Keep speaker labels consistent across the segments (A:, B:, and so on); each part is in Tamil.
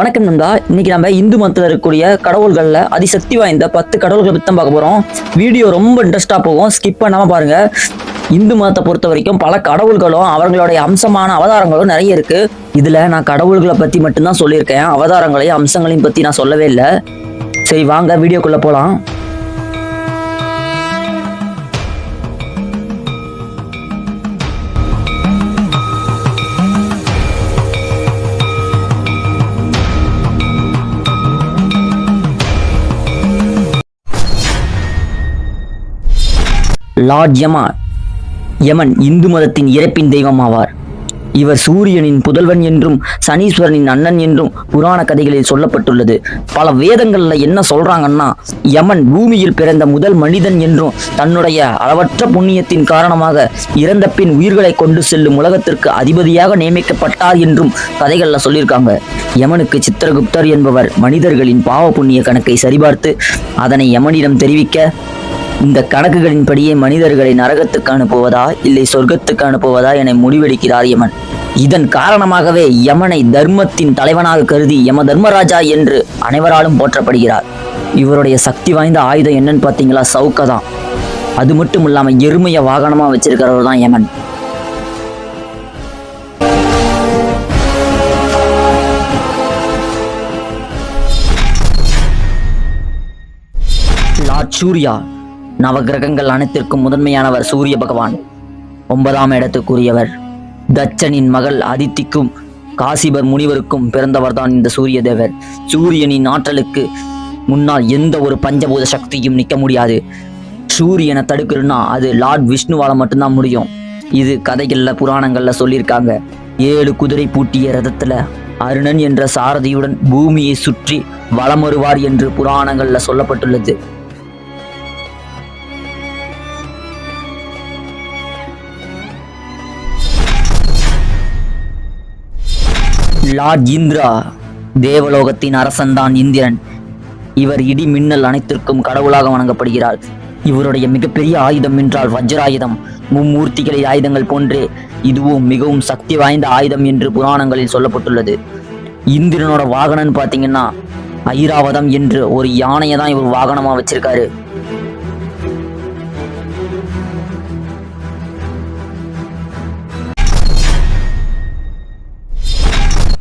A: வணக்கம் நண்பா. இன்னைக்கு நம்ம இந்து மதத்தில் இருக்கக்கூடிய கடவுள்களில் அதிசக்தி வாய்ந்த பத்து கடவுள்களை பற்றி தான் பார்க்க போகிறோம் வீடியோ ரொம்ப இன்ட்ரெஸ்டாக போகும். ஸ்கிப் பண்ணாமல் பாருங்க. இந்து மதத்தை பொறுத்த வரைக்கும் பல கடவுள்களும் அவர்களுடைய அம்சமான அவதாரங்களும் நிறைய இருக்கு. இதில் நான் கடவுள்களை பற்றி மட்டும்தான் சொல்லியிருக்கேன். அவதாரங்களையும் அம்சங்களையும் பற்றி நான் சொல்லவே இல்லை. சரி வாங்க வீடியோக்குள்ளே போகலாம் லார்ட் யமா யமன் இந்து மதத்தின் இறப்பின் தெய்வம் ஆவார் இவர் சூரியனின் புதல்வன் என்றும் சனீஸ்வரனின் அண்ணன் என்றும் புராண கதைகளில் சொல்லப்பட்டுள்ளது. பல வேதங்கள்ல என்ன சொல்றாங்கன்னா யமன் பூமியில் பிறந்த முதல் மனிதன் என்றும் தன்னுடைய அளவற்ற புண்ணியத்தின் காரணமாக இறந்த பின் உயிர்களை கொண்டு செல்லும் உலகத்திற்கு அதிபதியாக நியமிக்கப்பட்டார் என்றும் கதைகள்ல சொல்லியிருக்காங்க. யமனுக்கு சித்திரகுப்தர் என்பவர் மனிதர்களின் பாவ புண்ணிய கணக்கை சரிபார்த்து அதனை யமனிடம் தெரிவிக்க இந்த கணக்குகளின்படியே மனிதர்களை நரகத்துக்கு அனுப்புவதா இல்லை சொர்க்கத்துக்கு அனுப்புவதா என முடிவெடுக்கிறார் யமன். இதன் காரணமாகவே யமனை தர்மத்தின் தலைவனாக கருதி யம தர்மராஜா என்று அனைவராலும் போற்றப்படுகிறார். இவருடைய சக்தி வாய்ந்த ஆயுதம் என்னன்னு பார்த்தீங்களா? சவுக்க தான். அது மட்டும் இல்லாமல் எருமைய வாகனமாக வச்சிருக்கிறவர் தான் யமன். லார்ட் சூர்யா நவகிரகங்கள் அனைத்திற்கும் முதன்மையானவர் சூரிய பகவான். ஒன்பதாம் இடத்துக்குரியவர். தட்சனின் மகள் அதித்திக்கும் காசிபர் முனிவருக்கும் பிறந்தவர்தான் இந்த சூரிய தேவர். சூரியனின் ஆற்றலுக்கு முன்னால் எந்த ஒரு பஞ்சபூத சக்தியும் நிற்க முடியாது. சூரியனை தடுக்கணும்னா அது லார்ட் விஷ்ணுவால மட்டும்தான் முடியும். இது கதைகள்ல புராணங்கள்ல சொல்லியிருக்காங்க. ஏழு குதிரை பூட்டிய ரதத்துல அருணன் என்ற சாரதியுடன் பூமியை சுற்றி வலம் வருவார் என்று புராணங்கள்ல சொல்லப்பட்டுள்ளது. லார்ட் இந்திரா தேவலோகத்தின் அரசன்தான் இந்திரன். இவர் இடி மின்னல் அனைத்திற்கும் கடவுளாக வணங்கப்படுகிறார். இவருடைய மிகப்பெரிய ஆயுதம் என்றால் வஜ்ராயுதம். மும்மூர்த்திகளின் ஆயுதங்கள் போன்றே இதுவும் மிகவும் சக்தி வாய்ந்த ஆயுதம் என்று புராணங்களில் சொல்லப்பட்டுள்ளது. இந்திரனோட வாகனம்னு பார்த்தீங்கன்னா ஐராவதம் என்று ஒரு யானையை தான் இவர் வாகனமாக வச்சிருக்காரு.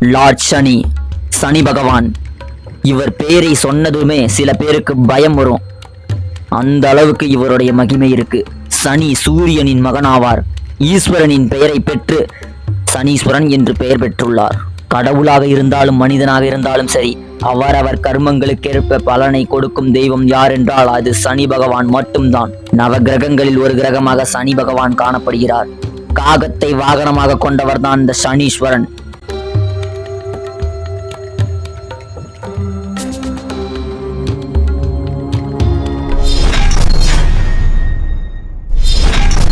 A: லார்ட் சனி சனி பகவான். இவர் பெயரை சொன்னதுமே சில பேருக்கு பயம் வரும். அந்த அளவுக்கு இவருடைய மகிமை இருக்கு. சனி சூரியனின் மகனாவார். ஈஸ்வரனின் பெயரை பெற்று சனீஸ்வரன் என்று பெயர் பெற்றுள்ளார். கடவுளாக இருந்தாலும் மனிதனாக இருந்தாலும் சரி அவரவர் கர்மங்களுக்கேற்ப பலனை கொடுக்கும் தெய்வம் யார் என்றால் அது சனி பகவான் மட்டும்தான். நவ கிரகங்களில் ஒரு கிரகமாக சனி பகவான் காணப்படுகிறார். காகத்தை வாகனமாக கொண்டவர்தான் இந்த சனீஸ்வரன்.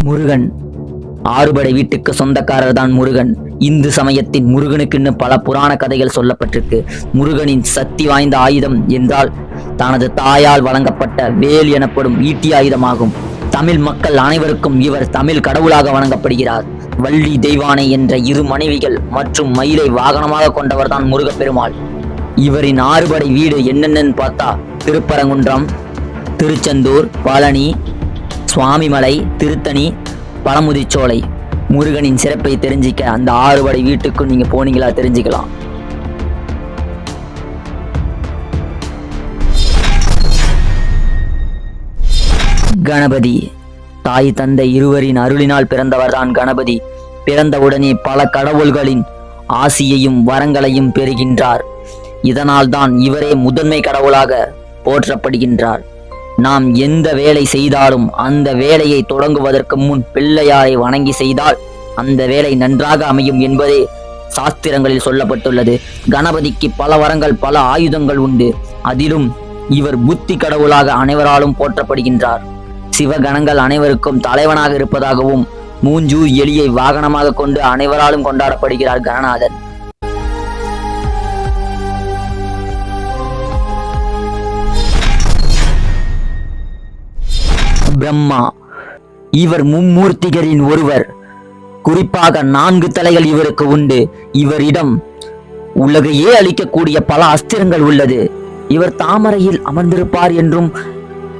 A: முருகன். ஆறுபடை வீட்டுக்கு சொந்தக்காரர் தான் முருகன். இந்து சமயத்தின் முருகனுக்குன்னு பல புராண கதைகள் சொல்லப்பட்டிருக்கு. முருகனின் சக்தி வாய்ந்த ஆயுதம் என்றால் தனது தாயால் வழங்கப்பட்ட வேல் எனப்படும் ஈட்டி ஆயுதமாகும். தமிழ் மக்கள் அனைவருக்கும் இவர் தமிழ் கடவுளாக வணங்கப்படுகிறார். வள்ளி தெய்வானை என்ற இரு மனைவிகள் மற்றும் மயிலை வாகனமாக கொண்டவர்தான் முருகப்பெருமாள். இவரின் ஆறுபடை வீடு என்னென்னு பார்த்தா திருப்பரங்குன்றம் திருச்செந்தூர் பழனி சுவாமிமலை திருத்தணி பழமுதிர்ச்சோலை. முருகனின் சிறப்பை தெரிஞ்சிக்க அந்த ஆறுபடை வீட்டுக்கும் நீங்க போனீங்களா தெரிஞ்சுக்கலாம். கணபதி தாய் தந்தை இருவரின் அருளினால் பிறந்தவர்தான் கணபதி. பிறந்தவுடனே பல கடவுள்களின் ஆசியையும் வரங்களையும் பெறுகின்றார். இதனால் தான் இவரே முதன்மை கடவுளாக போற்றப்படுகின்றார். நாம் எந்த வேலை செய்தாலும் அந்த வேலையை தொடங்குவதற்கு முன் பிள்ளையாரை வணங்கி செய்தால் அந்த வேலை நன்றாக அமையும் என்பதே சாஸ்திரங்களில் சொல்லப்பட்டுள்ளது. கணபதிக்கு பல வரங்கள் பல ஆயுதங்கள் உண்டு. அதிலும் இவர் புத்தி கடவுளாக அனைவராலும் போற்றப்படுகின்றார். சிவகணங்கள் அனைவருக்கும் தலைவனாக இருப்பதாகவும் மூஞ்சூர் எலியை வாகனமாக கொண்டு அனைவராலும் கொண்டாடப்படுகிறார் கணநாதன் பிரம்மா. இவர் மும்மூர்த்திகரின் ஒருவர். குறிப்பாக நான்கு தலைகள் இவருக்கு உண்டு. இவரிடம் உலகையே அழிக்கக்கூடிய பல அஸ்திரங்கள் உள்ளது. இவர் தாமரையில் அமர்ந்திருப்பார் என்றும்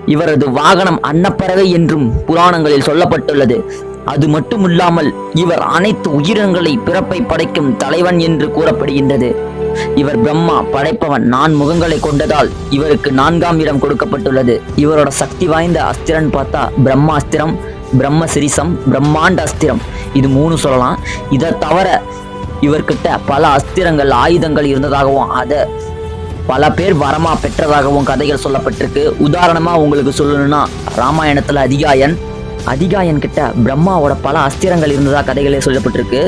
A: இவரது வாகனம் அன்னப்பறவை என்றும் புராணங்களில் சொல்லப்பட்டுள்ளது. அது மட்டுமில்லாமல் இவர் அனைத்து உயிரினங்களை பிறப்பை படைக்கும் தலைவன் என்று கூறப்படுகின்றது. இவர் பிரம்மா படைப்பவன் நான் முகங்களை கொண்டதால் இவருக்கு நான்காம் இடம் கொடுக்கப்பட்டுள்ளது. இவரோட சக்தி வாய்ந்த அஸ்திரன் பார்த்தா பிரம்மாஸ்திரம் பிரம்ம சிரிசம் பிரம்மாண்ட அஸ்திரம். இது மூணு சொல்லலாம். இதை தவிர இவர்கிட்ட பல அஸ்திரங்கள் ஆயுதங்கள் இருந்ததாகவும் அதை பல பேர் வரமா பெற்றதாகவும் கதைகள் சொல்லப்பட்டிருக்கு. உதாரணமா உங்களுக்கு சொல்லணும்னா ராமாயணத்துல அதிகாயன் அதிகாயன் கிட்ட பிரம்மாவோட பல அஸ்திரங்கள் இருந்ததா கதைகளே சொல்லப்பட்டிருக்கு.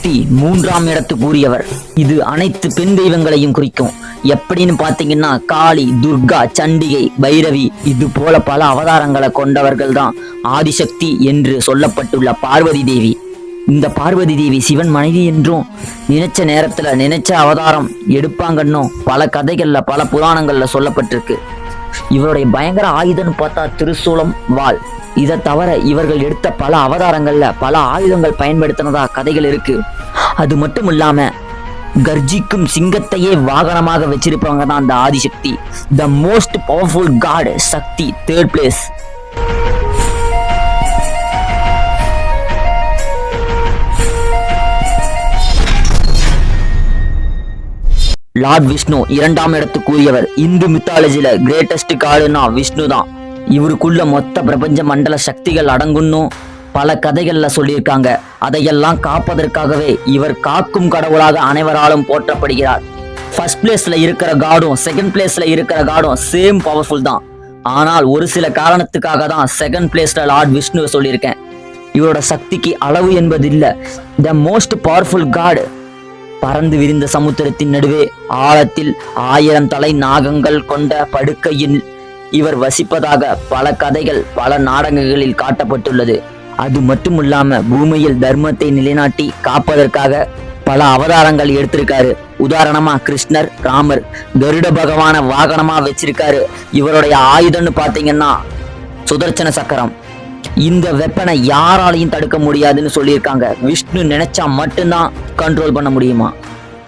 A: லார்ட் சக்தி மூன்றாம் இடத்துக்குரியவர் இது அனைத்து பெண் தெய்வங்களையும் குறிக்கும். எப்படின்னு பாத்தீங்கன்னா காளி துர்கா சண்டிகை பைரவி இது போல பல அவதாரங்களை கொண்டவர்கள் தான் ஆதிசக்தி என்று சொல்லப்பட்டுள்ள பார்வதி தேவி. இந்த பார்வதி தேவி சிவன் மனைவி என்றும் நினைச்ச நேரத்துல நினைச்ச அவதாரம் எடுப்பாங்கன்னும் பல கதைகள்ல பல புராணங்கள்ல சொல்லப்பட்டிருக்கு. இவருடைய பயங்கர ஆயுதம்னு பார்த்தா திருசூலம் வாள். இதை தவிர இவர்கள் எடுத்த பல அவதாரங்கள்ல பல ஆயுதங்கள் பயன்படுத்தினதா கதைகள் இருக்கு. அது மட்டும் இல்லாம கர்ஜிக்கும் சிங்கத்தையே வாகனமாக வச்சிருப்பவங்க தான் அந்த Adishakti. The most powerful god Shakti third place lord Vishnu இரண்டாம் இடத்துக்குரியவர் இந்து மித்தாலஜில கிரேட்டஸ்ட் காடுனா விஷ்ணு தான் இவருக்குள்ள மொத்த பிரபஞ்ச மண்டல சக்திகள் அடங்குன்னு பல கதைகள்ல சொல்லியிருக்காங்க. அதையெல்லாம் காப்பதற்காகவே இவர் காக்கும் கடவுளாக அனைவராலும் போற்றப்படுகிறார். ஃபர்ஸ்ட் பிளேஸ்ல இருக்கிற காடும் செகண்ட் பிளேஸ்ல இருக்கிற காடும் சேம் பவர்ஃபுல் தான். ஆனால் ஒரு சில காரணத்துக்காக தான் செகண்ட் பிளேஸ்ல லார்ட் விஷ்ணு சொல்லியிருக்கேன். இவரோட சக்திக்கு அளவு என்பது இல்லை த மோஸ்ட் பவர்ஃபுல் காட் பறந்து விரிந்த சமுத்திரத்தின் நடுவே ஆழத்தில் ஆயிரம் தலை நாகங்கள் கொண்ட படுக்கையில் இவர் வசிப்பதாக பல கதைகள் பல நாடகங்களில் காட்டப்பட்டுள்ளது. அது மட்டுமில்லாம பூமியில் தர்மத்தை நிலைநாட்டி காப்பதற்காக பல அவதாரங்கள் எடுத்திருக்காரு. உதாரணமா கிருஷ்ணர் ராமர் கருட பகவான வாகனமா வச்சிருக்காரு. இவருடைய ஆயுதம்னு பாத்தீங்கன்னா சுதர்சன சக்கரம். இந்த வெப்பனை யாராலையும் தடுக்க முடியாதுன்னு சொல்லியிருக்காங்க. விஷ்ணு நினைச்சா மட்டும்தான் கண்ட்ரோல் பண்ண முடியுமா?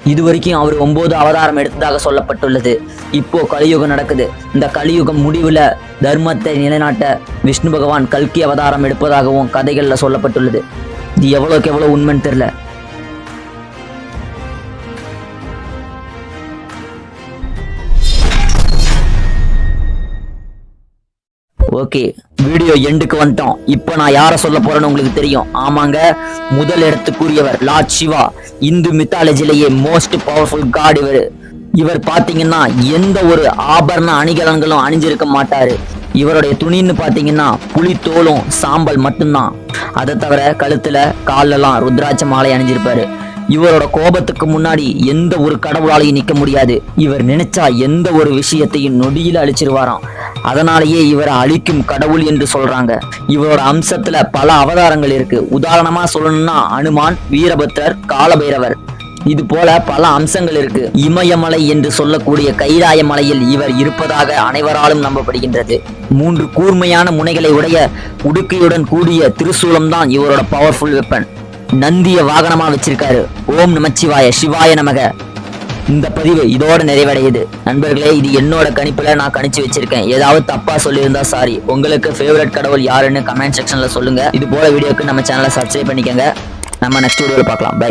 A: இது வரைக்கும் அவர் ஒன்பது அவதாரம் எடுத்ததாக சொல்லப்பட்டுள்ளது. இப்போ கலியுகம் நடக்குது. இந்த கலியுகம் முடிவுல தர்மத்தை நிலைநாட்ட விஷ்ணு பகவான் கல்கி அவதாரம் எடுப்பதாகவும் கதைகளில் சொல்லப்பட்டுள்ளது. இது எவ்வளோக்கு எவ்வளோ உண்மைன்னு தெரில. ஓகே வீடியோ எண்டுக்கு வந்துட்டோம். இப்போ நான் யாரை சொல்ல போறேன்னு உங்களுக்கு தெரியும். ஆமாங்க முதல் இடத்துக்குரியவர் லார்ட் சிவா. இந்து மித்தாலஜிலேயே மோஸ்ட் பவர்ஃபுல் காட் இவர். இவர் பார்த்தீங்கன்னா எந்த ஒரு ஆபரண அணிகலன்களும் அணிஞ்சிருக்க மாட்டாரு. இவருடைய துணின்னு பார்த்தீங்கன்னா புலி தோலும் சாம்பல் மட்டும்தான். அதை தவிர கழுத்துல கால்லெல்லாம் ருத்ராட்ச மாலை அணிஞ்சிருப்பாரு. இவரோட கோபத்துக்கு முன்னாடி எந்த ஒரு கடவுளாலையும் நிற்க முடியாது. இவர் நினைச்சா எந்த ஒரு விஷயத்தையும் நொடியில் அழிச்சிருவாராம். அதனாலேயே இவரை அழிக்கும் கடவுள் என்று சொல்றாங்க. இவரோட அம்சத்துல பல அவதாரங்கள் இருக்கு. உதாரணமா சொல்லணும்னா அனுமான் வீரபத்ரர் காலபைரவர். இது போல பல அம்சங்கள் இருக்கு. இமயமலை என்று சொல்லக்கூடிய கைலாய மலையில் இவர் இருப்பதாக அனைவராலும் நம்பப்படுகின்றது. மூன்று கூர்மையான முனைகளை உடைய உடுக்கையுடன் கூடிய திருசூலம் தான் இவரோட பவர்ஃபுல் வெப்பன் நந்திய வாகனமா வச்சிருக்காரு. ஓம் நமச்சிவாய சிவாய நமக. இந்த பதிவு இதோட நிறைவடையுது. நண்பர்களே இது என்னோட கணிப்புல நான் கணிச்சு வச்சிருக்கேன். ஏதாவது தப்பா சொல்லியிருந்தா சாரி உங்களுக்கு ஃபேவரட் கடவுள் யாருன்னு கமெண்ட் செக்ஷன்ல சொல்லுங்க. இது போல வீடியோக்கு நம்ம சேனலை சப்ஸ்கிரைப் பண்ணிக்கோங்க. நம்ம நெக்ஸ்ட் வீடியோவில் பார்க்கலாம். பை